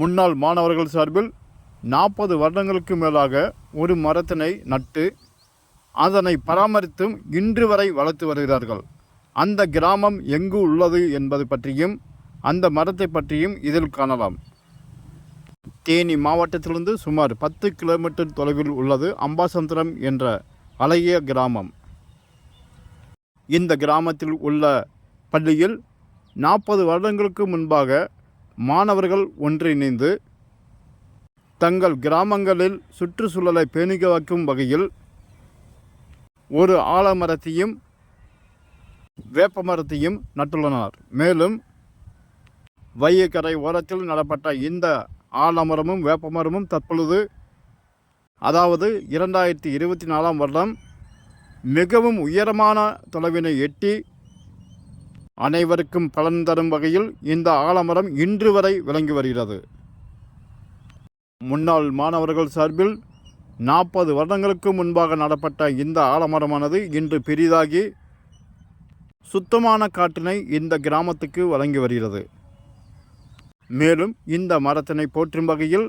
முன்னாள் மாணவர்கள் சார்பில் நாற்பது வருடங்களுக்கு மேலாக ஒரு மரத்தினை நட்டு அதனை பராமரித்தும் இன்று வரை வளர்த்து வருகிறார்கள். அந்த கிராமம் எங்கு உள்ளது என்பது பற்றியும் அந்த மரத்தை பற்றியும் இதில் காணலாம். தேனி மாவட்டத்திலிருந்து சுமார் பத்து கிலோமீட்டர் தொலைவில் உள்ளது அம்பாசமுத்திரம் என்ற அழகிய கிராமம். இந்த கிராமத்தில் உள்ள பள்ளியில் நாற்பது வருடங்களுக்கு முன்பாக மாணவர்கள் ஒன்றிணைந்து தங்கள் கிராமங்களில் சுற்றுச்சூழலை பேணிக்க வைக்கும் வகையில் ஒரு ஆலமரத்தையும் வேப்ப மரத்தையும் நட்டுள்ளனர். மேலும் வையக்கரை ஓரத்தில் நடப்பட்ட இந்த ஆலமரமும் வேப்பமரமும் தற்பொழுது அதாவது இரண்டாயிரத்தி இருபத்தி நாலாம் வருடம் மிகவும் உயரமான தொலைவினை எட்டி அனைவருக்கும் பலன் தரும் வகையில் இந்த ஆலமரம் இன்று வரை விளங்கி வருகிறது. முன்னாள் மாணவர்கள் சார்பில் நாற்பது வருடங்களுக்கு முன்பாக நடப்பட்ட இந்த ஆலமரமானது இன்று பெரிதாகி சுத்தமான காற்றினை இந்த கிராமத்துக்கு வழங்கி வருகிறது. மேலும் இந்த மரத்தினை போற்றும் வகையில்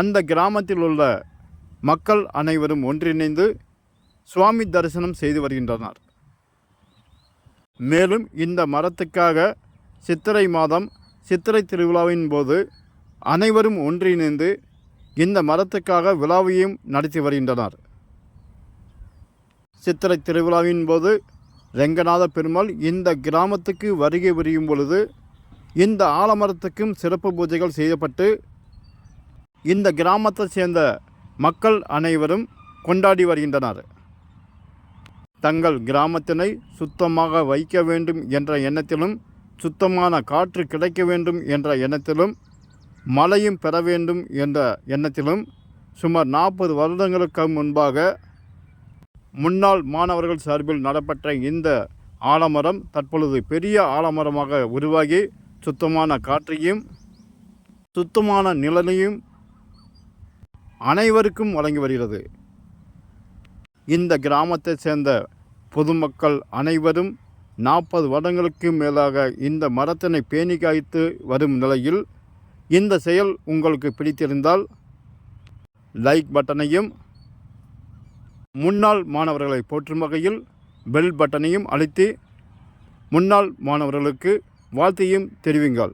அந்த கிராமத்தில் உள்ள மக்கள் அனைவரும் ஒன்றிணைந்து சுவாமி தரிசனம் செய்து வருகின்றனர். மேலும் இந்த மரத்துக்காக சித்திரை மாதம் சித்திரை திருவிழாவின் போது அனைவரும் ஒன்றிணைந்து இந்த மரத்துக்காக விழாவையும் நடத்தி வருகின்றனர். சித்திரை திருவிழாவின் போது ரெங்கநாத பெருமாள் இந்த கிராமத்துக்கு வருகை புரியும் பொழுது இந்த ஆலமரத்துக்கும் சிறப்பு பூஜைகள் செய்யப்பட்டு இந்த கிராமத்தை சேர்ந்த மக்கள் அனைவரும் கொண்டாடி வருகின்றனர். தங்கள் கிராமத்தினை சுத்தமாக வைக்க வேண்டும் என்ற எண்ணத்திலும் சுத்தமான காற்று கிடைக்க வேண்டும் என்ற எண்ணத்திலும் மழையும் பெற வேண்டும் என்ற எண்ணத்திலும் சுமார் நாற்பது வருடங்களுக்கு முன்பாக முன்னாள் மாணவர்கள் சார்பில் நடப்பட்ட இந்த ஆலமரம் தற்பொழுது பெரிய ஆலமரமாக உருவாகி சுத்தமான காற்றையும் சுத்தமான நிழலையும் அனைவருக்கும் வழங்கி வருகிறது. இந்த கிராமத்தை சேர்ந்த பொதுமக்கள் அனைவரும் நாற்பது வருடங்களுக்கு மேலாக இந்த மரத்தினை பேணி காய்த்து வரும் நிலையில் இந்த செயல் உங்களுக்கு பிடித்திருந்தால் லைக் பட்டனையும் முன்னாள் மாணவர்களை போற்றும் வகையில் பெல் பட்டனையும் அழுத்தி முன்னாள் மாணவர்களுக்கு வாழ்த்தையும் தெரிவிங்கள்.